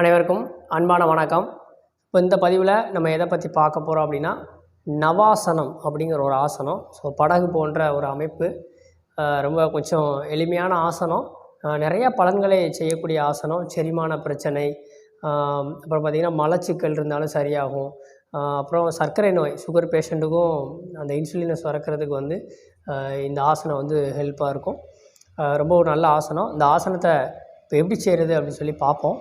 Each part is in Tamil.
அனைவருக்கும் அன்பான வணக்கம். இப்போ இந்த பதிவில் நம்ம எதை பற்றி பார்க்க போகிறோம் அப்படின்னா நவாசனம் அப்படிங்கிற ஒரு ஆசனம். ஸோ படகு போன்ற ஒரு அமைப்பு ரொம்ப கொஞ்சம் எளிமையான ஆசனம். நிறைய பலன்களை செய்யக்கூடிய ஆசனம். செரிமான பிரச்சனை அப்புறம் பார்த்திங்கன்னா மலச்சிக்கல் இருந்தாலும் சரியாகும். அப்புறம் சர்க்கரை நோய் சுகர் பேஷண்ட்டுக்கும் அந்த இன்சுலினை சுரக்கிறதுக்கு வந்து இந்த ஆசனம் வந்து ஹெல்ப்பாக இருக்கும். ரொம்ப ஒரு நல்ல ஆசனம். இந்த ஆசனத்தை இப்போ எப்படி செய்கிறது அப்படின்னு சொல்லி பார்ப்போம்.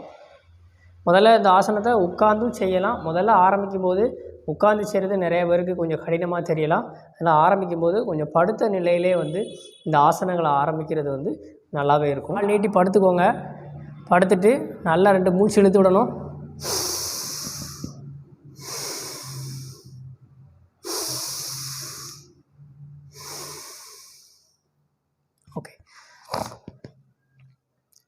முதல்ல இந்த ஆசனத்தை உட்காந்தும் செய்யலாம். முதல்ல ஆரம்பிக்கும் போது உட்காந்து செய்கிறது நிறைய பேருக்கு கொஞ்சம் கடினமாக தெரியலாம். அதனால் ஆரம்பிக்கும் போது கொஞ்சம் படுத்த நிலையிலே வந்து இந்த ஆசனங்களை ஆரம்பிக்கிறது வந்து நல்லாவே இருக்கும். நீட்டி படுத்துக்கோங்க. படுத்துட்டு நல்லா ரெண்டு மூச்சு இழுத்து விடணும். ஓகே.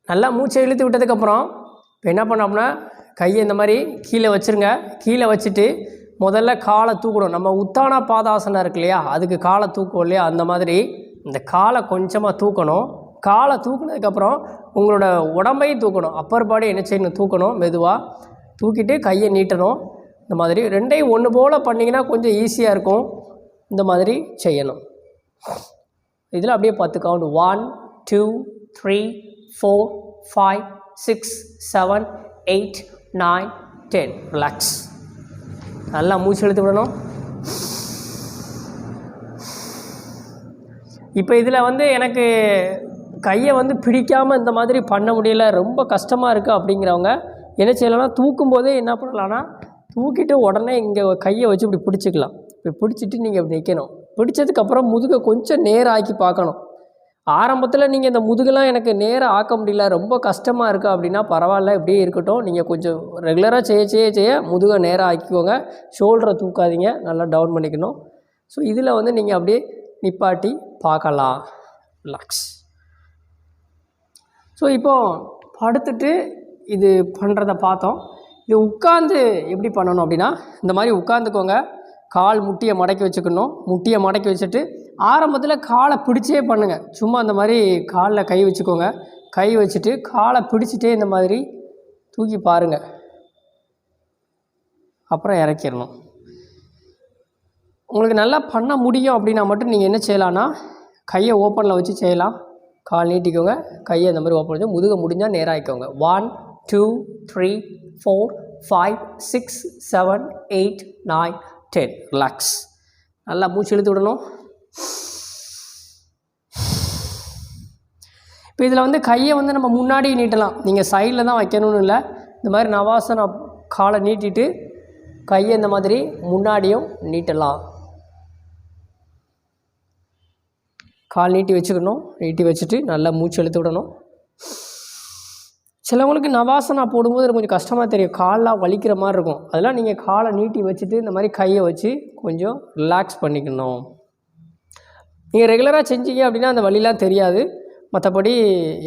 நல்லா மூச்சை இழுத்து விட்டதுக்கப்புறம் இப்போ என்ன பண்ணோம்னா அப்படின்னா கையை இந்த மாதிரி கீழே வச்சுருங்க. கீழே வச்சுட்டு முதல்ல காலை தூக்கணும். நம்ம உத்தான பாதாசனம் இருக்கு இல்லையா? அதுக்கு காலை தூக்குவோம் இல்லையா? அந்த மாதிரி இந்த காலை கொஞ்சமாக தூக்கணும். காலை தூக்குனதுக்கப்புறம் உங்களோட உடம்பையும் தூக்கணும். அப்பர் பாடி என்ன செய்யணும்? தூக்கணும். மெதுவாக தூக்கிட்டு கையை நீட்டணும். இந்த மாதிரி ரெண்டையும் ஒன்று போல் பண்ணிங்கன்னா கொஞ்சம் ஈஸியாக இருக்கும். இந்த மாதிரி செய்யணும். இதில் அப்படியே பத்து count one two three four five six seven eight nine ten relax நல்லா மூச்சு எழுத்து விடணும். இப்போ இதில் வந்து எனக்கு கையை வந்து பிடிக்காமல் இந்த மாதிரி பண்ண முடியல ரொம்ப கஷ்டமாக இருக்குது அப்படிங்கிறவங்க என்ன செய்யலாம்னா தூக்கும் போதே என்ன பண்ணலான்னா தூக்கிட்டு உடனே இங்கே கையை வச்சு இப்படி பிடிச்சிக்கலாம். இப்படி பிடிச்சிட்டு நீங்கள் இப்படி நிற்கணும் பிடிச்சதுக்கப்புறம் முதுகை கொஞ்சம் நேரம் ஆக்கி பார்க்கணும். ஆரம்பத்தில் நீங்கள் இந்த முதுகெல்லாம் எனக்கு நேராக ஆக்க முடியல ரொம்ப கஷ்டமாக இருக்குது அப்படின்னா பரவாயில்ல இப்படியே இருக்கட்டும். நீங்கள் கொஞ்சம் ரெகுலராக செய்ய செய்ய செய்ய முதுகை நேராக ஆக்கிக்கோங்க. ஷோல்டரை தூக்காதீங்க நல்லா டவுன் பண்ணிக்கணும். ஸோ இதில் வந்து நீங்கள் அப்படியே நிப்பாட்டி பார்க்கலாம். ரிலாக்ஸ் ஸோ இப்போ படுத்துட்டு இது பண்ணுறத பார்த்தோம். இது உட்காந்து எப்படி பண்ணணும் அப்படின்னா இந்த மாதிரி உட்காந்துக்கோங்க கால் முட்டியை மடக்கி வச்சுக்கணும். முட்டியை மடக்கி வச்சுட்டு ஆரம்பத்தில் காலை பிடிச்சே பண்ணுங்கள் சும்மா இந்த மாதிரி காலில் கை வச்சுக்கோங்க. கை வச்சுட்டு காலை பிடிச்சிட்டே இந்த மாதிரி தூக்கி பாருங்கள் அப்புறம் இறக்கிடணும். உங்களுக்கு நல்லா பண்ண முடியும் அப்படின்னா மட்டும் நீங்கள் என்ன செய்யலாம்னா கையை ஓப்பனில் வச்சு செய்யலாம். கால் நீட்டிக்கோங்க. கையை இந்த மாதிரி ஓப்பன் வச்சு முதுக முடிஞ்சால் நேராகிக்கோங்க one two three four five six seven eight nine ten relax நல்லா மூச்சு இழுத்து விடணும். இப்போ இதில் வந்து கையை வந்து நம்ம முன்னாடி நீட்டலாம். நீங்கள் சைடில் தான் வைக்கணும்னு இல்லை. இந்த மாதிரி நவாசனா காலை நீட்டிட்டு கையை இந்த மாதிரி முன்னாடியும் நீட்டலாம். கால் நீட்டி வச்சுக்கணும். நீட்டி வச்சுட்டு நல்லா மூச்சு இழுத்து விடணும். சிலவங்களுக்கு நவாசனா போடும்போது எனக்கு கொஞ்சம் கஷ்டமாக தெரியும். கால்லாம் வலிக்கிற மாதிரி இருக்கும். அதெல்லாம் நீங்கள் காலை நீட்டி வச்சுட்டு இந்த மாதிரி கையை வச்சு கொஞ்சம் ரிலாக்ஸ் பண்ணிக்கணும். நீங்கள் ரெகுலராக செஞ்சீங்க அப்படின்னா அந்த வலிலாம் தெரியாது. மற்றபடி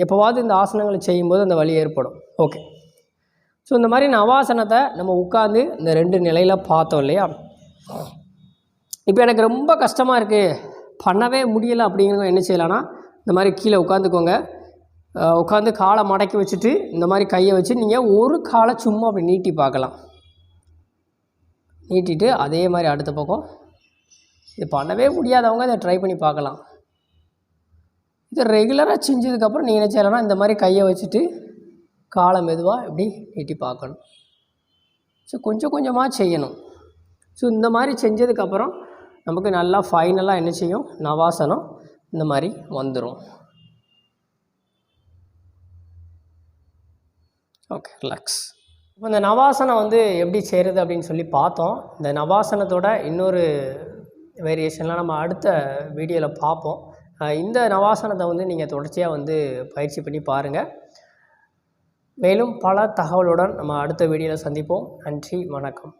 எப்போவாவது இந்த ஆசனங்களை செய்யும்போது அந்த வலி ஏற்படும். ஓகே ஸோ இந்த மாதிரி நவாசனத்தை நம்ம உட்காந்து இந்த ரெண்டு நிலையில் பார்த்தோம் இல்லையா? இப்போ எனக்கு ரொம்ப கஷ்டமாக இருக்குது பண்ணவே முடியலை அப்படிங்கிறவங்க என்ன செய்யலான்னா இந்த மாதிரி கீழே உட்காந்துக்கோங்க உட்காந்து காலை மடக்கி வச்சுட்டு இந்த மாதிரி கையை வச்சு நீங்கள் ஒரு காலை சும்மா அப்படி நீட்டி பார்க்கலாம். நீட்டிட்டு அதே மாதிரி அடுத்த பக்கம். இது பண்ணவே முடியாதவங்க இதை ட்ரை பண்ணி பார்க்கலாம். இதை ரெகுலராக செஞ்சதுக்கப்புறம் நீங்கள் என்ன செய்யலாம்னா இந்த மாதிரி கையை வச்சுட்டு காலை மெதுவாக இப்படி நீட்டி பார்க்கணும். ஸோ கொஞ்சம் கொஞ்சமாக செய்யணும். ஸோ இந்த மாதிரி செஞ்சதுக்கப்புறம் நமக்கு நல்லா ஃபைனலாக என்ன செய்யும்? நவாசனம் இந்த மாதிரி வந்துடும் ஓகே ரிலாக்ஸ் இப்போ இந்த நவாசனம் வந்து எப்படி செய்கிறது அப்படின்னு சொல்லி பார்த்தோம். இந்த நவாசனத்தோட இன்னொரு வேரியேஷன்லாம் நம்ம அடுத்த வீடியோவில் பார்ப்போம். இந்த நவாசனத்தை வந்து நீங்கள் தொடர்ச்சியாக வந்து பயிற்சி பண்ணி பாருங்கள் மேலும் பல தகவலுடன் நம்ம அடுத்த வீடியோவில் சந்திப்போம். நன்றி வணக்கம்.